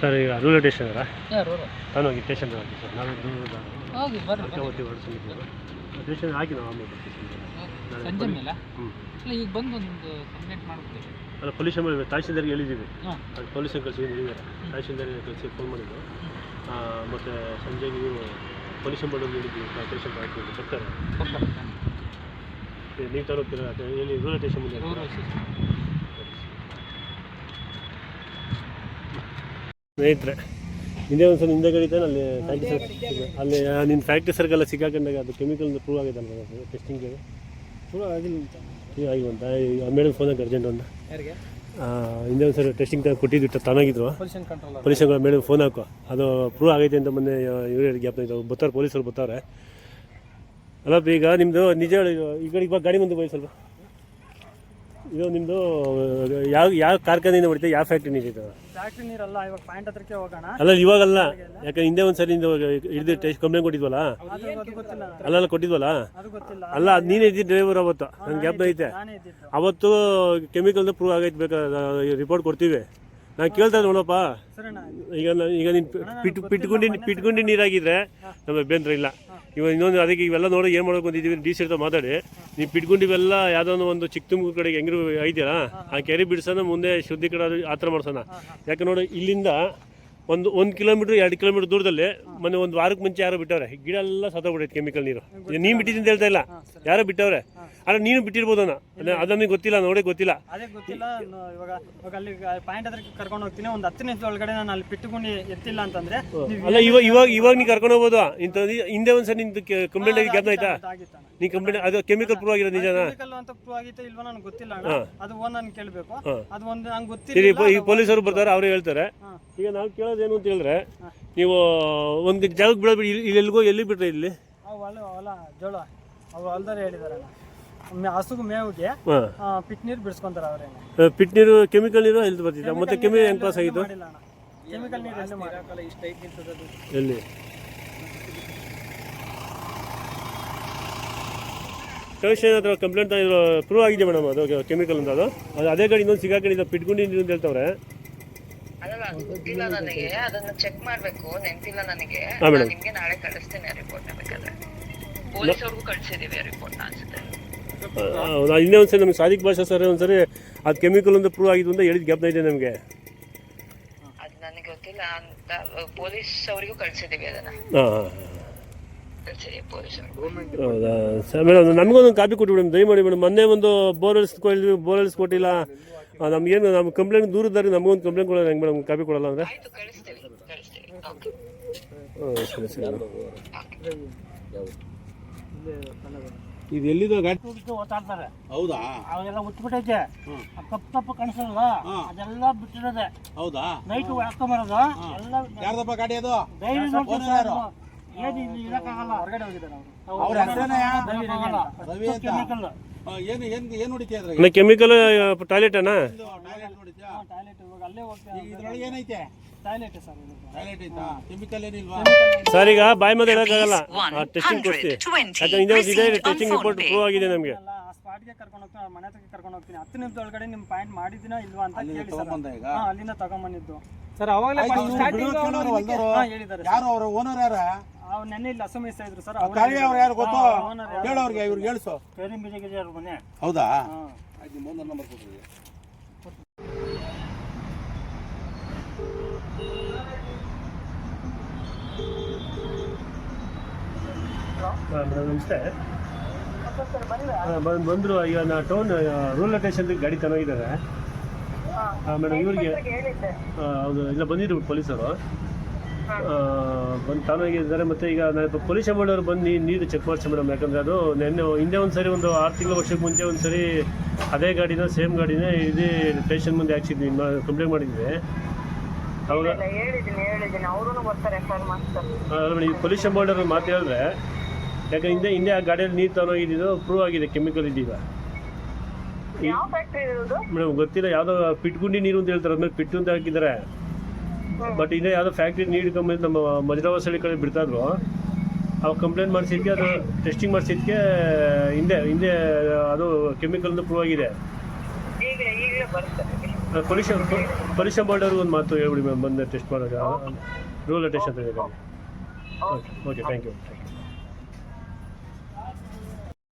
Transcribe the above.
Sir ಈಗ rural station ಅವರಾ ನಾನು ಹೋಗಿ ಟೇಷನ್ ಹೋಗಿ ಸರ್. ನಾನು ಹೋಗಿ ಟೇಷನ್ ಹೊರಡಿಸಿದ್ದೀವಿ ಸ್ಟೇಷನ್ ಹಾಕಿ ನಾವು ಆಮೇಲೆ ನಾಳೆ ಸಂಜೆ ಮೇಲೆ? ಹ್ಞೂ ಇಲ್ಲ ಈಗ ಬಂದು ಒಂದು ಕಂಪ್ಲೇಂಟ್ ಮಾಡ್ಬಿಡ್ತೀವಿ ಅಲ್ಲ ಪೊಲೀಸ್ ಮೇಲೆ ತಹಶೀಲ್ದಾರ್ಗೆ ಹೇಳಿದ್ದೀವಿ. ಅದು ಪೊಲೀಸ್ ಕಳಿಸಿ ಹೇಳಿದ್ದಾರೆ ತಹಶೀಲ್ದಾರ್ಗೆ ಕಳಿಸಿ ಫೋನ್ ಮಾಡಿದ್ದು. ಮತ್ತು ಸಂಜೆಗೆ ನೀವು ಪೊಲೀಸ್ ಮಾಡೋದು ಹೇಳಿದ್ದೀವಿ ಟೇಷನ್ ಹಾಕಿ ಬರ್ತಾರೆ. ನೀವು ಏ, ನೀವು ತರೋಗ್ತೀರ ರೂಲ್ ರೂರಲ್ ಟೇಷನ್ ಮುಂದೆ ರೂರಲ್ ಸ್ಟೇಷನ್. ಸ್ನೇಹಿತರೆ ಹಿಂದೆ ಒಂದು ಸಲ ಹಿಂದೆ ಗಡಿ ಇದ್ದಾನೆ ಅಲ್ಲಿ ಫ್ಯಾಕ್ಟ್ರಿ ಸರ್ ಅಲ್ಲಿ ನಿನ್ನ ಫ್ಯಾಕ್ಟ್ರಿ ಸರ್ಕಲ್ ಸಿಕ್ಕಾಕೊಂಡಾಗ ಅದು ಕೆಮಿಕಲ್ ಪ್ರೂವ್ ಆಗಿದೆ ಅಲ್ಲ ಟೆಸ್ಟಿಂಗ್ಗೆ ಪ್ರೂವ್ ಆಗಿಲ್ಲ ಅಂತ. ಆಗಿ ಬಂತ. ಮೇಡಮ್ ಫೋನ್ ಹಾಕಿ ಅರ್ಜೆಂಟ್ ಒಂದು. ಹಿಂದೆ ಒಂದು ಸರ್ ಟೆಸ್ಟಿಂಗ್ ಕೊಟ್ಟಿದ್ದು ತಾನಾಗಿದ್ರು. ಕಂಟ್ರೋಲ್ ಪೊಲೀಸರು ಮೇಡಮ್ ಫೋನ್ ಹಾಕು. ಅದು ಪ್ರೂವ್ ಆಗೈತೆ ಅಂತ ಮೊನ್ನೆ ಇವ್ರು ಗ್ಯಾಪ್ ಇದ್ದಾವೆ ಬರ್ತಾರೆ ಪೊಲೀಸರು ಬರ್ತಾರೆ. ಅಲ್ಲಪ್ಪ ಈಗ ನಿಮ್ಮದು ನಿಜ ಹೇಳಿ ಈ ಕಡೆ ಇವಾಗ ಗಾಡಿ ಮುಂದೆ ಬೈ ಸ್ವಲ್ಪ. ಇದು ನಿಮ್ಮದು ಯಾವ ಯಾವ ಕಾರ್ಖಾನೆಯಿಂದ ಹೊಡಿತಾ ಯಾವ ಫ್ಯಾಕ್ಟ್ರಿ ನಿಂತಿತ್ತು ಫ್ಯಾಕ್ಟ್ರಿ ನೀರಲ್ಲ ಇವಾಗ ಪಾಯಿಂಟ್ ಹತ್ರಕ್ಕೆ ಹೋಗೋಣ. ಅಲ್ಲ ಇವಾಗಲ್ಲ. ಯಾಕಂದ್ರೆ ಹಿಂದೆ ಒಂದು ಸರಿ ಹಿಡಿದು ಟೆಸ್ಟ್ ಕಂಪ್ಲೇಂಟ್ ಕೊಟ್ಟಿದ್ವಲ್ಲ? ಅಲ್ಲ ಕೊಟ್ಟಿದ್ವಲ್ಲ? ಅದು ಗೊತ್ತಿಲ್ಲ. ಅಲ್ಲ ಅದು ನೀನೇ ಇದ್ದಿ ಡ್ರೈವರ್ ಅವತ್ತು. ನನ್ನ ಗ್ಯಾಪ್ ಐತೆ ಅವತ್ತು ಕೆಮಿಕಲ್ದು ಪ್ರೂವ್ ಆಗೈತೆ ಬೇಕಾದ್ರೆ ರಿಪೋರ್ಟ್ ಕೊಡ್ತೀವಿ. ನಾನು ಕೇಳ್ತಾ ಇದ್ದೆ ನೋಡಪ್ಪ. ಈಗ ನಾನು ಈಗ ನೀನು ಪಿಟ್ ಪಿಟ್ಗುಂಡಿ ಪಿಟ್ಗುಂಡಿ ನೀರಾಗಿದ್ರೆ ನಮ್ಮ ಅಭ್ಯಂತರ ಇಲ್ಲ. ಇವಾಗ ಇನ್ನೊಂದು ಅದಕ್ಕೆ ಇವೆಲ್ಲ ನೋಡಿ ಏನು ಮಾಡ್ಬೇಕು ಬಂದಿದ್ದೀವಿ ಡಿ ಸಿ ಮಾತಾಡಿ. ನೀವು ಪಿಟ್ಗುಂಡಿವೆಲ್ಲ ಯಾವುದೋ ಒಂದು ಚಿಕ್ಕ ತುಮಕೂರು ಕಡೆಗೆ ಹೆಂಗಿರು ಐತಿಯಲ್ಲ ಆ ಕೆರೆ ಬಿಡ್ಸೋಣ ಮುಂದೆ ಶುದ್ಧೀಕರಣ ಆ ಥರ ಮಾಡ್ಸೋಣ. ಯಾಕೆ ನೋಡಿ ಇಲ್ಲಿಂದ ಒಂದು ಒಂದು ಕಿಲೋಮೀಟರ್ ಎರಡು ಕಿಲೋಮೀಟರ್ ದೂರದಲ್ಲಿ ಮೊನ್ನೆ ಒಂದು ವಾರಕ್ಕೆ ಮುಂಚೆ ಯಾರೋ ಬಿಟ್ಟವ್ರೆ. ಗಿಡ ಎಲ್ಲ ಸತ್ತೋಗ್ಬಿಟ್ಟೈತೆ ಕೆಮಿಕಲ್ ನೀರು. ನೀನು ಬಿಟ್ಟಿದ್ದೀನಿ ಅಂತ ಹೇಳ್ತಾ ಇಲ್ಲ. ಯಾರೋ ಬಿಟ್ಟವ್ರೆ. ಆದ್ರೆ ನೀನು ಬಿಟ್ಟಿರ್ಬೋದು ಅದು ನಮಗೆ ಗೊತ್ತಿಲ್ಲ ನೋಡೇ ಗೊತ್ತಿಲ್ಲ. ಅದೇ ಗೊತ್ತಿಲ್ಲ ಇವಾಗ ಇವಾಗ ಅಲ್ಲಿ ಪಾಯಿಂಟ್ ಅದ್ರ ಕರ್ಕೊಂಡು ಹೋಗ್ತೀನಿ. ಒಂದು ಹತ್ತು ನಿಮಿಷದ ಒಳಗಡೆ ನಾನು ಅಲ್ಲಿ ಪಿಟ್ಟುಕೊಂಡು ಎತ್ತಿಲ್ಲ ಅಂತಂದ್ರೆ ಅಲ್ಲ ಇವಾಗ ಇವಾಗ ಇವಾಗ ನೀ ಕರ್ಕೊಂಡು ಹೋಗ್ಬೋದು. ಇಂಥ ಹಿಂದೆ ಒಂದ್ಸರಿ ನಿಂದು ಕಂಪ್ಲೇಂಟ್ ಆಗಿ ಜ್ಞಾಪನ ಆಯ್ತಾ? ನೀ ಕಂಪ್ಲೇಂಟ್ ಅದು ಕೆಮಿಕಲ್ ಪ್ರೂವ್ ಆಗಿರೋ ನಿಜನಾ? ಕೆಮಿಕಲ್ ಅಂತ ಪ್ರೂವ್ ಆಗಿತ್ತು ಇಲ್ವಾ ನನಗೆ ಗೊತ್ತಿಲ್ಲ ಅಣ್ಣ. ಅದು ಒಂದು ನಾನು ಕೇಳಬೇಕು. ಅದು ಒಂದು ನಂಗೆ ಗೊತ್ತಿಲ್ಲ ಪೊಲೀಸರು ಬರ್ತಾರೆ ಅವ್ರು ಹೇಳ್ತಾರೆ. ಈಗ ನಾವು ಕೇಳೋದೇನು ಅಂತ ಹೇಳಿದ್ರೆ ನೀವು ಒಂದು ಜಾಗಕ್ಕೆ ಬಿಡೋದು ಇಲ್ಲಿ ಇಲ್ಲಿ ಎಲ್ಲಿಗೋ ಎಲ್ಲಿ ಬಿಟ್ರೆ ಇಲ್ಲಿ? ಹೊಲ ಹೊಲ ಜೋಳ ಅವು ಹೊಲ್ದಾರೆ ಹೇಳಿದಾರಲ್ಲ. ಹಸುಗು ಮೇವಿಗೆ ಪಿಟ್ ನೀರು ಬಿಡಿಸ್ಕೊಂತಾರೆ ಅವ್ರೇನೆ. ಪಿಟ್ ನೀರು ಕೆಮಿಕಲ್ ನೀರು ಎಲ್ಲಿ ಬರ್ತಿದ್ದ ಮತ್ತೆ ಕೆಮಿ ಹೆಂಗೆ ಪಾಸ್ ಆಗಿತ್ತು ಕೆಮಿಕಲ್ ನೀರು ಎಲ್ಲಿ ಮಾಡಿಲ್ಲ. ಇಷ್ಟ ಐತಿ ಎಲ್ಲಿ? ಕಮಿಷನ್ ಹತ್ರ ಕಂಪ್ಲೇಂಟ್ ಪ್ರೂವ್ ಆಗಿದೆ ಮೇಡಮ್ ಅದು ಕೆಮಿಕಲ್ ಅಂತ ಅದು. ಅದು ಅದೇ ಗಾಡಿ ಇನ್ನೊಂದು ಸಿಗಾಕೊಂಡಿದ್ದ ಪಿಟ್ಗುಂಡಿ ನೀರು ಅಂತ ಹೇಳ್ತವ್ರೆ. ಗೊತ್ತಿಲ್ಲ ನನಗೆ ಅದನ್ನ ಚೆಕ್ ಮಾಡ್ಬೇಕು ನೆನ್ಪಿಲ್ಲ ನನಗೆ. ಹಾ, madam. ನಿಮ್ಗೆ ನಾಳೆ ಕಳಿಸ್ತೇನೆ ರಿಪೋರ್ಟ್ ಬೇಕಾದ್ರೆ ಪೊಲೀಸವ್ರಿಗೂ ಕಳ್ಸಿದೀವಿ ರಿಪೋರ್ಟ್ ಅನ್ಸುತ್ತೆ ಇನ್ನೇ ಒಂದ್ಸರಿ ನಮ್ಗೆ ಸಾದಿಕ್ ಭಾಷಾ ಸರ್ ಒಂದ್ಸರಿ ಅದು ಕೆಮಿಕಲ್ ಒಂದು ಪ್ರೂವ್ ಆಗಿದೆ ಅಂತ ಹೇಳಿದ್ ಜ್ಞಾಪನ ಇದೆ ನಮಗೆ. ಅದು ನನಗೆ ಗೊತ್ತಿಲ್ಲ ಅಂತ ಪೊಲೀಸ್ ಅವರಿಗೂ ಕಳ್ಸಿದೀವಿ ಅದನ್ನ. ಹಾಂ ಹಾಂ ಕಳ್ಸಿದೀವಿ ಪೊಲೀಸ್ ಅವ್ರಿಗೂ ಹೌದಾ? ಸರ್ ಮೇಡಮ್ ನಮಗೊಂದು ಕಾಪಿ ಕೊಟ್ಬಿಡಿ ಮೇಡಮ್ ದಯಮಾಡಿ ಮೇಡಮ್ ಮೊನ್ನೆ ಒಂದು ಬೋರ್ವೆಲ್ಸ್ ಕೊಟ್ಟಿದ್ವಿ ಬೋರ್ವೆಲ್ಸ್ ಕೊಟ್ಟಿಲ್ಲ. ಆ, ನಮ್ಗೇನು ನಮ್ಮ ಕಂಪ್ಲೇಂಟ್ ದೂರದಾರಿ ನಮಗೊಂದು ಕಂಪ್ಲೇಂಟ್ ಕೊಡೋದು ಹೆಂಗೆ ಮೇಡಮ್? ಕಾಪಿ ಕೊಡಲ್ಲ ಅಂದರೆ? ಆಯ್ತು ಕಳಿಸ್ತೀವಿ ಕಳಿಸ್ತೀವಿ. ಓಕೆ ಸರಿ ಸರಿ. ಇದು ಎಲ್ಲಿದೆ ಗಾಡಿ? ಓದಾಡ್ತಾರೆ ಹೌದಾ? ಅವೆಲ್ಲ ಮುಚ್ಚಿಬಿಟ್ಟೈತೆ. ಕಪ್ಪು ಕಪ್ಪು ಕಾಣಿಸಲ್ಲ ಅದೆಲ್ಲ ಬಿಟ್ಟಿರೋದೆ. ಹೌದಾ? ನೈಟ್ ಹಾಕೊಂಬರೋದು. ಎಲ್ಲ ಯಾರ್ದಪ್ಪ ಗಾಡಿ ಅದು? ಡೈರಿ ಯಾರು? ಏನು. ಕೆಮಿಕಲ್ ಏನು ಏನು ಏನು ಹೊಡಿತೀಯ ಕೆಮಿಕಲ್ ಟಾಯ್ಲೆಟ್ ಅಣ್ಣ ಸರ್ ಟಾಯ್ಲೆಟ್ ಐತಾ? ಕೆಮಿಕಲ್ ಏನಿಲ್ವಾ? ಸರ್ ಈಗ ಬಾಯಿ ಹೇಳೋಕ್ಕಾಗಲ್ಲ ಟೆಸ್ಟಿಂಗ್ ಕೊಡ್ತೀವಿ ಯಾಕಂದ್ರೆ ಇದೆ ಟೆಸ್ಟಿಂಗ್ ರಿಪೋರ್ಟ್ ಪ್ರೂವ್ ಆಗಿದೆ ನಮಗೆ. ಅಲ್ಲ ಕರ್ಕೊಂಡು ಹೋಗ್ತೀನಿ ಅವ್ರ ಮನೆ ಹತ್ರಕ್ಕೆ ಕರ್ಕೊಂಡು ಹೋಗ್ತೀನಿ. ಹತ್ತು ನಿಮಿಷದ ಒಳಗಡೆ ನಿಮ್ಮ ಪಾಯಿಂಟ್ ಮಾಡಿದಿನ ಇಲ್ವಾ ಅಂತ ಅಲ್ಲಿಂದ ಕೇಳಿ ಸರ್. ತಗೊಂಬಂದ ಈಗ? ಹಾ ಅಲ್ಲಿಂದ ತಗೊಂಬಂದಿದ್ದು ಸರ್ ಅವಾಗಲೇ ಆಯ್ತು, ಇವ್ರು ಬಿಡುವ ಕೇಳೋರು ಹೊಲ್ದವ್ರು. ಹಾ ಹೇಳಿದ್ದಾರೆ ಯಾರು ಅವ್ರ? ಓನರ್ ಯಾರ? ಅವ್ರು ನೆನ್ನೆ ಇಲ್ಲಿ ಅಸಮಿಸ್ತಾ ಇದ್ರು ಸರ್. ಅವ್ರು ಯಾರು ಗೊತ್ತೋ? ಹೇಳೋರ್ಗೆ ಇವ್ರಿಗೆ ಹೇಳ್ಸು. ಅವ್ರ ಮನೆ. ಹೌದಾ? ನಮಸ್ತೆ. ಬಂದು ಬಂದರು ಈಗ ನಾ ಟೌನ್ ರೂರಲ್ ಸ್ಟೇಷನ್ ಗಾಡಿ ತಗೊಂಡಿದ್ದಾರೆ ಮೇಡಮ್ ಇವ್ರಿಗೆ ಹೌದು ಇಲ್ಲ ಬಂದಿದ್ರು ಪೊಲೀಸರು. ಬಂದು ಇದ್ದಾರೆ ಮತ್ತು ಈಗ ನಾನು ಪೊಲೀಸ್ ಅವರು ಬಂದು ನೀರು ಚೆಕ್ ಮಾಡಿಸಿ ಮೇಡಮ್ ಯಾಕಂದರೆ ಅದು ನೆನ್ನೆ ಹಿಂದೆ ಒಂದು ಸರಿ ಒಂದು ಆರು ತಿಂಗಳ ವರ್ಷಕ್ಕೆ ಮುಂಚೆ ಒಂದು ಸರಿ ಅದೇ ಗಾಡಿನ ಸೇಮ್ ಗಾಡಿನೇ ಇದೇ ಸ್ಟೇಷನ್ ಮುಂದೆ ಹಾಕ್ಸಿದ್ವಿ ಕಂಪ್ಲೇಂಟ್ ಮಾಡಿದ್ವಿ. ಹೌದಾ ಹೇಳಿದ್ದೀನಿ ಹೇಳಿದ್ದೀನಿ. ಅವರು ಬರ್ತಾರೆ ಪೊಲೀಸ್ ಮಾತು ಹೇಳಿದ್ರೆ ಯಾಕೆ ಹಿಂದೆ ಹಿಂದೆ ಆ ಗಾಡಿಯಲ್ಲಿ ನೀರು ತಗೊಂಡೋಗಿದ್ದು ಪ್ರೂವ್ ಆಗಿದೆ ಕೆಮಿಕಲ್ ಇದೀಗ ಯಾವ ಫ್ಯಾಕ್ಟ್ರಿ ಇರೋದು ಮೇಡಮ್ ಗೊತ್ತಿಲ್ಲ ಯಾವುದೋ ಪಿಟ್ಗುಂಡಿ ನೀರು ಅಂತ ಹೇಳ್ತಾರೆ ಅದ್ಮೇಲೆ ಪಿಟ್ಟು ಅಂತ ಹಾಕಿದ್ದಾರೆ. ಬಟ್ ಇನ್ನೂ ಯಾವುದೋ ಫ್ಯಾಕ್ಟ್ರಿ ನೀರು ಕಂಪ್ಲೇಂಟ್ ನಮ್ಮ ಮಜರಾವಾಸ ಹಳ್ಳಿ ಕಡೆ ಬಿಡ್ತಾ ಇದ್ರು. ಅವಾಗ ಕಂಪ್ಲೇಂಟ್ ಮಾಡಿಸಿದ್ಕೆ ಅದು ಟೆಸ್ಟಿಂಗ್ ಮಾಡಿಸಿದ್ಕೆ ಹಿಂದೆ ಹಿಂದೆ ಅದು ಕೆಮಿಕಲ್ ಪ್ರೂವ್ ಆಗಿದೆ. ಪೊಲ್ಯೂಷನ್ ಪೊಲ್ಯೂಷನ್ ಬೋರ್ಡವ್ರಿಗೆ ಒಂದು ಮಾತು ಹೇಳ್ಬಿಡಿ ಮ್ಯಾಮ್ ಬಂದು ಟೆಸ್ಟ್ ಮಾಡೋದು ರೂರಲ್ ಟೆಸ್ಟ್ ಅಂತ ಹೇಳಿ ಓಕೆ ಓಕೆ ಥ್ಯಾಂಕ್ ಯು